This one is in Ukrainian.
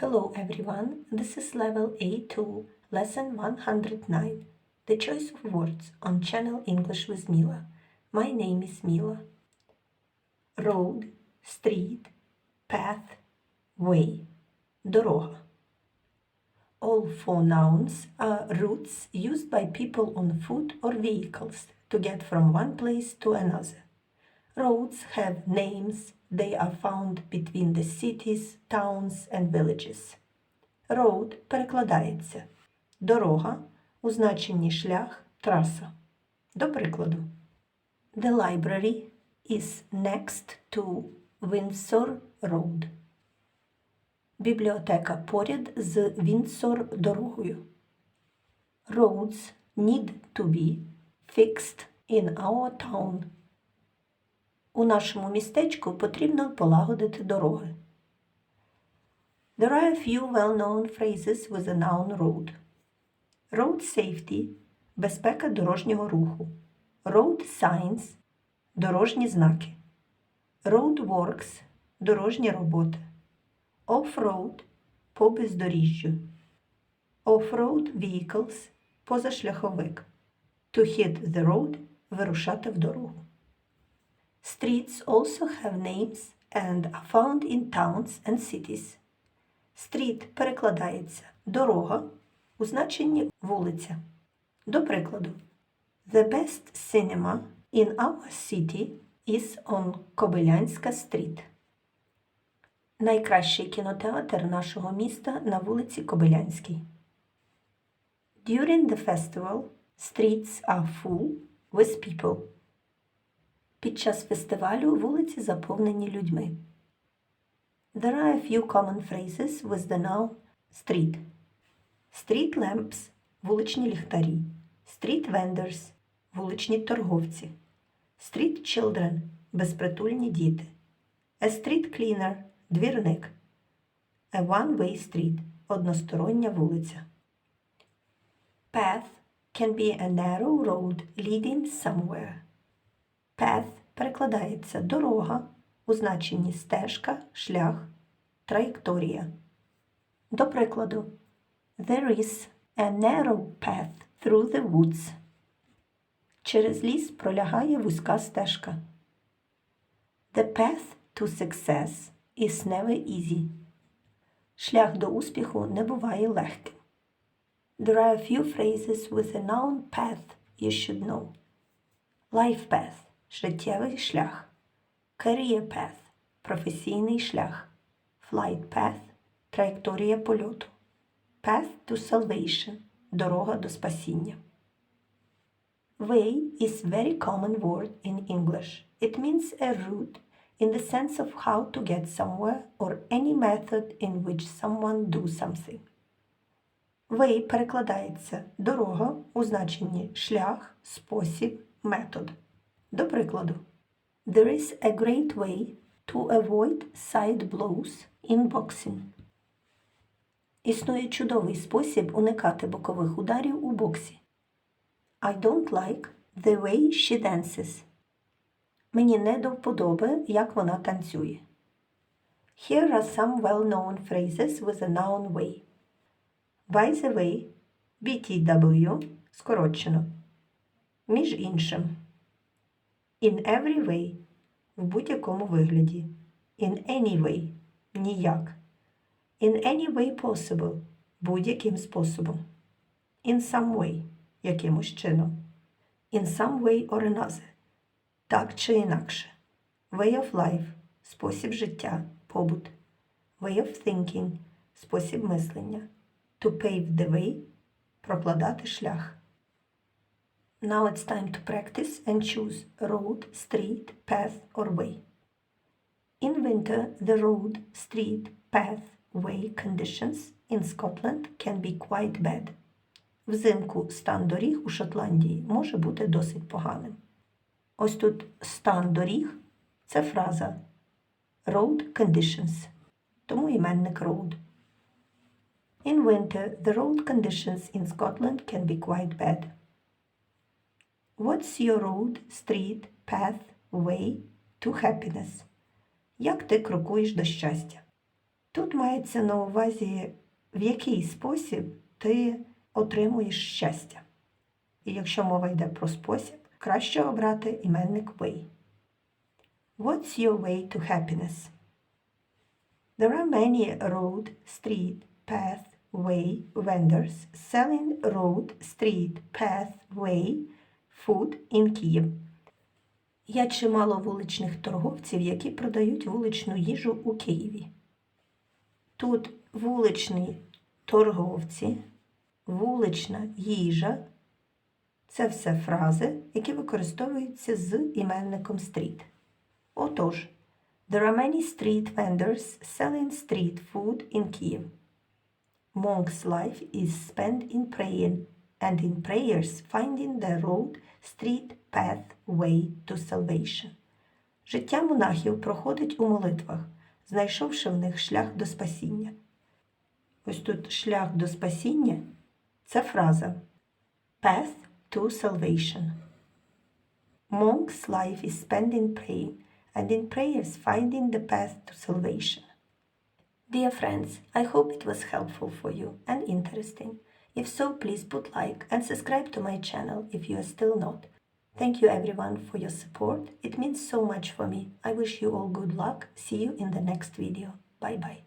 Hello everyone, this is level A2, lesson 109, the choice of words on channel English with Mila. My name is Mila. Road, street, path, way, дорога. All four nouns are routes used by people on foot or vehicles to get from one place to another. Roads have names, they are found between the cities, towns and villages. Road перекладається дорога у значенні шлях, траса. До прикладу. The library is next to Windsor Road. Бібліотека поряд з Віндсор дорогою. Roads need to be fixed in our town. У нашому містечку потрібно полагодити дороги. There are a few well-known phrases with a noun road. Road safety – безпека дорожнього руху. Road signs – дорожні знаки. Road works – дорожні роботи. Off-road – по бездоріжжю. Off-road vehicles – позашляховик. To hit the road – вирушати в дорогу. Streets also have names and are found in towns and cities. Street перекладається дорога у значенні вулиця. До прикладу, The best cinema in our city is on Кобилянська стріт. Найкращий кінотеатр нашого міста на вулиці Кобилянській. During the festival, streets are full with people. Під час фестивалю вулиці заповнені людьми. There are a few common phrases with the noun street. Street lamps – вуличні ліхтарі. Street vendors – вуличні торговці. Street children – безпритульні діти. A street cleaner – двірник. A one-way street – одностороння вулиця. Path can be a narrow road leading somewhere. Path перекладається дорога у значенні стежка, шлях, траєкторія. До прикладу, There is a narrow path through the woods. Через ліс пролягає вузька стежка. The path to success is never easy. Шлях до успіху не буває легким. There are a few phrases with a noun path you should know. Life path – життєвий шлях. Career path – професійний шлях. Flight path – траєкторія польоту. Path to salvation – дорога до спасіння. Way is very common word in English. It means a route in the sense of how to get somewhere or any method in which someone do something. Way перекладається дорога у значенні шлях, спосіб, метод. До прикладу, There is a great way to avoid side blows in boxing. Існує чудовий спосіб уникати бокових ударів у боксі. I don't like the way she dances. Мені не до вподоби, як вона танцює. Here are some well-known phrases with a noun way. By the way, BTW скорочено. Між іншим. In every way в будь-якому вигляді. In any way ніяк. In any way possible будь-яким способом. In some way якимось чином. In some way or another так чи інакше. Way of life спосіб життя, побут. Way of thinking спосіб мислення. To pave the way прокладати шлях. Now it's time to practice and choose road, street, path or way. In winter, the road, street, path, way conditions in Scotland can be quite bad. Взимку стан доріг у Шотландії може бути досить поганим. Ось тут стан доріг це фраза road conditions, тому іменник road. In winter, the road conditions in Scotland can be quite bad. What's your road, street, path, way to happiness? Як ти крокуєш до щастя? Тут мається на увазі, в який спосіб ти отримуєш щастя. І якщо мова йде про спосіб, краще обрати іменник way. What's your way to happiness? There are many road, street, path, way vendors selling road, street, path, way food in Kyiv. Є чимало вуличних торговців, які продають вуличну їжу у Києві. Тут вуличні торговці, вулична їжа це все фрази, які використовуються з іменником street. Отож, there are many street vendors selling street food in Kyiv. Monk's life is spent in praying and in prayers finding the road, street, path, way to salvation. Життя монахів проходить у молитвах, знайшовши в них шлях до спасіння. Ось тут шлях до спасіння це фраза Path to salvation. Monk's life is spent in praying and in prayers finding the path to salvation. Dear friends, I hope it was helpful for you and interesting. If so, please put like and subscribe to my channel if you are still not. Thank you everyone for your support. It means so much for me. I wish you all good luck. See you in the next video. Bye bye.